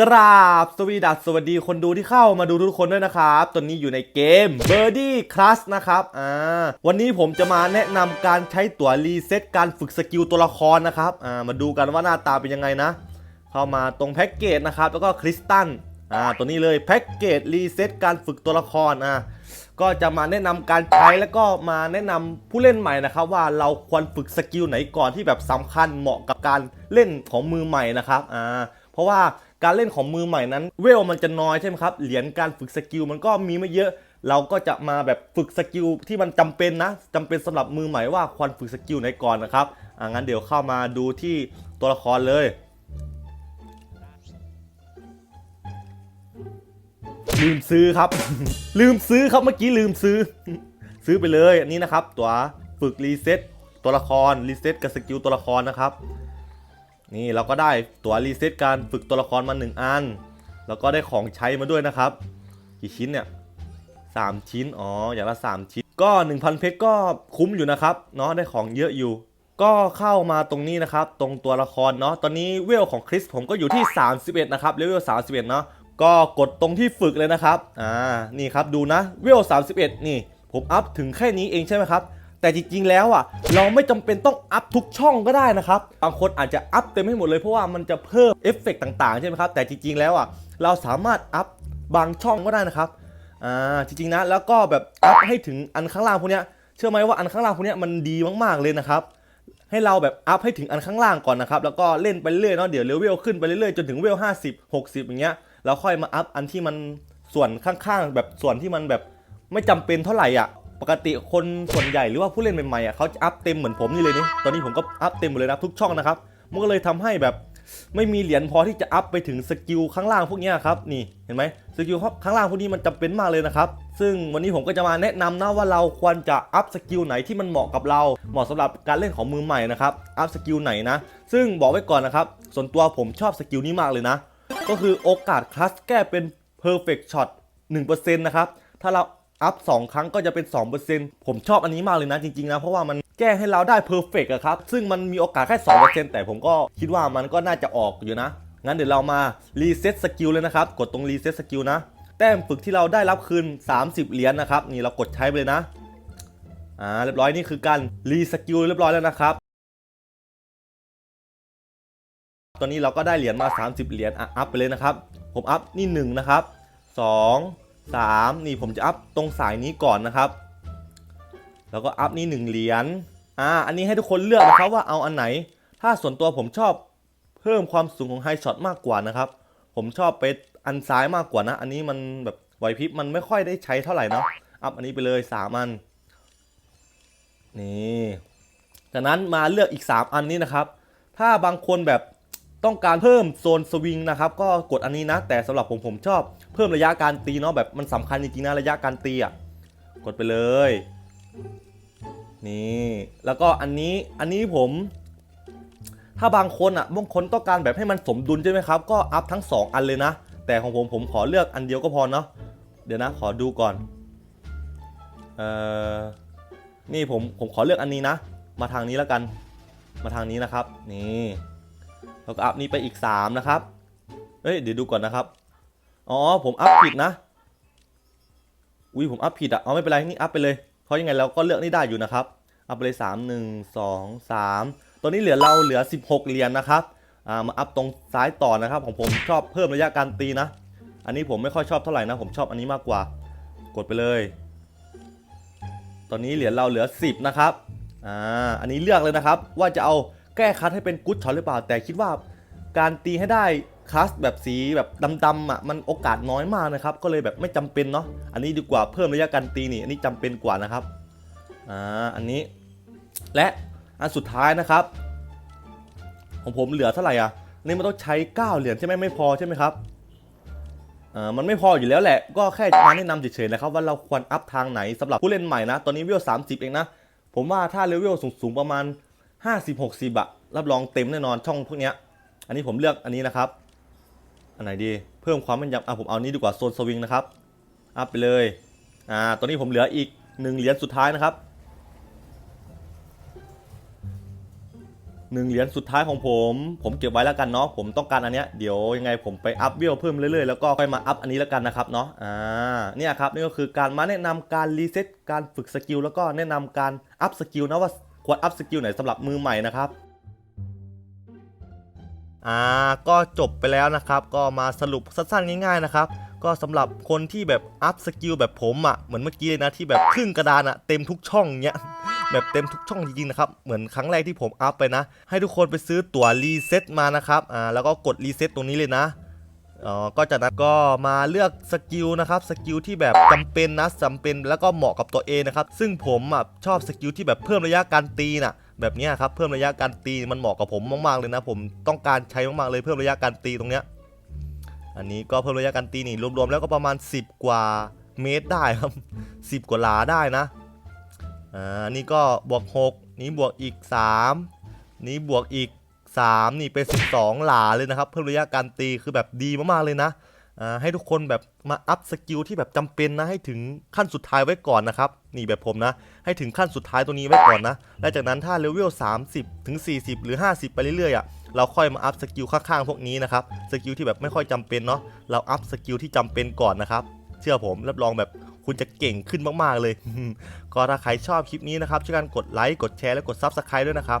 กราบสวีดัสสวัสดีคนดูที่เข้ามาดูทุกคนด้วยนะครับ ตอนนี้อยู่ในเกม Birdie Class นะครับ อ่า วันนี้ผมจะมาแนะนำการใช้ตั๋วรีเซ็ตการฝึกสกิลตัวละครนะครับ อ่า มาดูกันว่าหน้าตาเป็นยังไงนะ เข้ามาตรงแพ็กเกจนะครับ แล้วก็คริสตัล อ่า ตัวนี้เลยแพ็กเกจรีเซ็ตการฝึกตัวละคร อ่า ก็จะมาแนะนำการใช้แล้วก็มาแนะนำผู้เล่นใหม่นะครับว่าเราควรฝึกสกิลไหนก่อนที่แบบสำคัญเหมาะกับการเล่นของมือใหม่นะครับ อ่า เพราะว่า การเล่นของมือใหม่นั้น เวลมันจะน้อยใช่ไหมครับ เหรียญการฝึกสกิลมันก็มีไม่เยอะ เราก็จะมาแบบฝึกสกิลที่มันจำเป็นนะจำเป็นสำหรับมือใหม่ว่าควรฝึกสกิลไหนก่อนนะครับอ่างั้นเดี๋ยวเข้ามาดูที่ตัวละครเลยลืมซื้อครับ ลืมซื้อครับเมื่อกี้ลืมซื้อ ซื้อไปเลยอันนี้นะครับ ตัวฝึกรีเซ็ตตัวละครรีเซ็ตกับสกิลตัวละครนะครับ นี่เราก็ได้ตัวรีเซ็ตการฝึกตัวละครมา 1 อัน แล้วก็ได้ของใช้มาด้วยนะครับ กี่ชิ้นเนี่ยสามชิ้น อ๋อ อย่างละ 3 ชิ้น ก็ 1,000 เพชรก็คุ้มอยู่นะครับเนาะได้ของเยอะอยู่ ก็เข้ามาตรงนี้นะครับ ตรงตัวละครเนาะตอนนี้เวลของคริสผมก็อยู่ที่ 31 นะครับเลเวล31 เนาะก็กดตรงที่ฝึกเลยนะครับ อ่า นี่ครับดูนะ เวล31 นี่ ผมอัพถึงแค่นี้เองใช่ไหมครับ แต่จริงๆแล้วอะเราไม่จำเป็นต้องอัพทุกช่องก็ได้นะครับบางคนอาจจะอัพเต็มให้หมดเลยเพราะว่ามันจะเพิ่มเอฟเฟกต์ต่างๆใช่ไหมครับแต่จริงๆแล้วอะเราสามารถอัพบางช่องก็ได้นะครับอ่าจริงๆนะแล้วก็แบบอัพให้ถึงอันข้างล่างพวกเนี้ยเชื่อไหมว่าอันข้างล่างพวกเนี้ยมันดีมากๆเลยนะครับให้เราแบบอัพให้ถึงอันข้างล่างก่อนนะครับแล้วก็เล่นไปเรื่อยเนาะเดี๋ยวเลเวลขึ้นไปเรื่อยๆจนถึงเวล50 60 อย่างเงี้ยแล้วค่อยมาอัพอันที่มันส่วนข้างๆ แบบส่วนที่มันแบบไม่จำเป็นเท่าไหร่อะ ปกติคนส่วนใหญ่หรือว่าผู้เล่นใหม่ๆอะเขาจะอัพเต็มเหมือนผมนี่เลยนี่ตอนนี้ผมก็อัพเต็มหมดเลยนะทุกช่องนะครับมันก็เลยทำให้แบบไม่มีเหรียญพอที่จะอัพไปถึงสกิลข้างล่างพวกนี้ครับนี่เห็นไหมสกิลข้างล่างพวกนี้มันจำเป็นมากเลยนะครับ ซึ่งวันนี้ผมก็จะมาแนะนำนะว่าเราควรจะอัพสกิลไหนที่มันเหมาะกับเรา เหมาะสำหรับการเล่นของมือใหม่นะครับอัพสกิลไหนนะซึ่งบอกไว้ก่อนนะครับส่วนตัวผมชอบสกิลนี้มากเลยนะ ก็คือโอกาสคลัสแก้เป็น perfect shot 1%นะครับถ้าเรา อัพ2ครั้งก็จะเป็น 2%ผมชอบอันนี้มากเลยนะจริงๆนะเพราะว่ามันแก้ให้เราได้ perfect อะครับ ซึ่งมันมีโอกาสแค่2%แต่ผมก็คิดว่ามันก็น่าจะออกอยู่นะ งั้นเดี๋ยวเรามารีเซ็ตสกิลเลยนะครับ กดตรงรีเซ็ตสกิลนะ แต้มฝึกที่เราได้รับคืน 30 เหรียญนะครับ นี่เรากดใช้ไปเลยนะ อ่า เรียบร้อยนี่คือการรีสกิลเรียบร้อยแล้วนะครับ ตอนนี้เราก็ได้เหรียญมา 30 เหรียญอะอัพไปเลยนะครับ ผมอัพนี่1นะครับ 2 3 นี่ผมจะอัพตรงสายนี้ก่อนนะครับ แล้วก็อัพนี่1เหรียญอ่าอันนี้ให้ทุกคนเลือกนะครับว่าเอาอันไหน ถ้าส่วนตัวผมชอบเพิ่มความสูงของไฮช็อตมากกว่านะครับ ผมชอบไปอันซ้ายมากกว่านะ อันนี้มันแบบไหวพริบมันไม่ค่อยได้ใช้เท่าไหร่นะอัพอันนี้ไปเลย3อันนี่จากนั้นมาเลือกอีก 3 อันนี้นะครับ ถ้าบางคนแบบ ต้องการเพิ่มโซนสวิงนะครับก็กดอันนี้นะ แต่สำหรับผมผมชอบเพิ่มระยะการตีเนาะแบบมันสำคัญจริงๆนะระยะการตีอะกดไปเลย นี่แล้วก็อันนี้อันนี้ผม ถ้าบางคนอะบางคนต้องการแบบให้มันสมดุลใช่ไหมครับ ก็อัพทั้ง 2 อันเลยนะ แต่ของผมผมขอเลือกอันเดียวก็พอเนาะเดี๋ยวนะขอดูก่อนเอ่อนี่ผมผมขอเลือกอันนี้นะ มาทางนี้แล้วกัน มาทางนี้นะครับ นี่ แล้วก็อัพนี้ไปอีก 3 นะครับเฮ้ยเดี๋ยวดูก่อนนะครับ อ๋อผมอัพผิดนะ อุ้ยผมอัพผิดอะเอาไม่เป็นไรนี่อัพไปเลย เพราะยังไงเราก็เลือกนี่ได้อยู่นะครับ อัพไปเลย 3 1 2 3ตัวนี้เหลือเราเหลือ 16 เหรียญนะครับ อ่ามาอัพตรงซ้ายต่อนะครับของผมชอบเพิ่มระยะการตีนะ อันนี้ผมไม่ค่อยชอบเท่าไหร่นะ ผมชอบอันนี้มากกว่า กดไปเลย ตอนนี้เหรียญเราเหลือ 10 นะครับ อ่า อันนี้เลือกเลยนะครับว่าจะเอา แก้คัดให้เป็นกุ๊ดช็อตหรือเปล่า แต่คิดว่าการตีให้ได้คัสแบบสีแบบดำๆอะมันโอกาสน้อยมากนะครับ ก็เลยแบบไม่จำเป็นเนาะอันนี้ดีกว่าเพิ่มระยะการตีนี่ อันนี้จำเป็นกว่านะครับอ่าอันนี้ และอันสุดท้ายนะครับ ของผมเหลือเท่าไหร่อะนี่มันต้องใช้ 9 เหรียญใช่ไหมไม่พอใช่ไหมครับอ่ามันไม่พออยู่แล้วแหละ ก็แค่มาแนะนำเฉยๆนะครับ ว่าเราควรอัพทางไหนสำหรับผู้เล่นใหม่นะ ตอนนี้เวล30เองนะ ผมว่าถ้าเลเวลสูงๆประมาณ 50-60อะรับรองเต็มแน่นอนช่องพวกเนี้ย อันนี้ผมเลือกอันนี้นะครับ อันไหนดี เพิ่มความแม่นยำอะผมเอานี้ดีกว่าโซนสวิงนะครับ อัพไปเลย อ่า ตอนนี้ผมเหลืออีก1เหรียญสุดท้ายนะครับหนึ่งเหรียญสุดท้ายของผม ผมเก็บไว้แล้วกันเนาะ ผมต้องการอันเนี้ย เดี๋ยวยังไงผมไปอัพเวลเพิ่มเรื่อยๆ แล้วก็ค่อยมาอัพอันนี้แล้วกันนะครับเนาะ อ่า เนี่ยครับนี่ก็คือการมาแนะนำการรีเซ็ตการฝึกสกิลแล้วก็แนะนำการอัพสกิลนะว่า ควรอัพสกิลไหนสำหรับมือใหม่นะครับอ่าก็จบไปแล้วนะครับ ก็มาสรุปสั้นๆง่ายๆนะครับ ก็สำหรับคนที่แบบอัพสกิลแบบผมอะ่ะเหมือนเมื่อกี้เลยนะที่แบบครึ่งกระดานอะ่ะเต็มทุกช่องเนี้ยแบบเต็มทุกช่องจริงๆนะครับ เหมือนครั้งแรกที่ผมอัพไปนะ ให้ทุกคนไปซื้อตั๋วรีเซ็ตมานะครับอ่าแล้วก็กดรีเซ็ตตรงนี้เลยนะ อ๋อก็จากนั้นก็มาเลือกสกิลนะครับสกิลที่แบบจำเป็นนะจำเป็นแล้วก็เหมาะกับตัวเองนะครับซึ่งผมอะชอบสกิลที่แบบเพิ่มระยะการตีน่ะแบบนี้ครับเพิ่มระยะการตีมันเหมาะกับผมมากๆเลยนะ ผมต้องการใช้มากๆเลยเพิ่มระยะการตีตรงเนี้ยอันนี้ก็เพิ่มระยะการตีนี่รวมๆแล้วก็ประมาณ 10 กว่าเมตรได้ครับ 10 กว่าหลาได้นะอ่านี่ก็บวก 6 นี้บวกอีก 3 นี้บวกอีก 3 นี่เป็น 12 หลาเลยนะครับ เพิ่มระยะการตีคือแบบดีมากๆเลยนะให้ทุกคนแบบมาอัพสกิลที่แบบจำเป็นนะให้ถึงขั้นสุดท้ายไว้ก่อนนะครับนี่แบบผมนะ ให้ถึงขั้นสุดท้ายตัวนี้ไว้ก่อนนะและจากนั้นถ้าเลเวล30 ถึง 40 หรือ 50 ไปเรื่อยๆอะเราค่อยมาอัพสกิลข้างๆพวกนี้นะครับสกิลที่แบบไม่ค่อยจำเป็นเนาะเราอัพสกิลที่จำเป็นก่อนนะครับเชื่อผมรับรองแบบคุณจะเก่งขึ้นมากๆเลย ก็ถ้าใครชอบคลิปนี้นะครับช่วยกันกดไลค์กดแชร์และกด Subscribe ด้วยนะครับ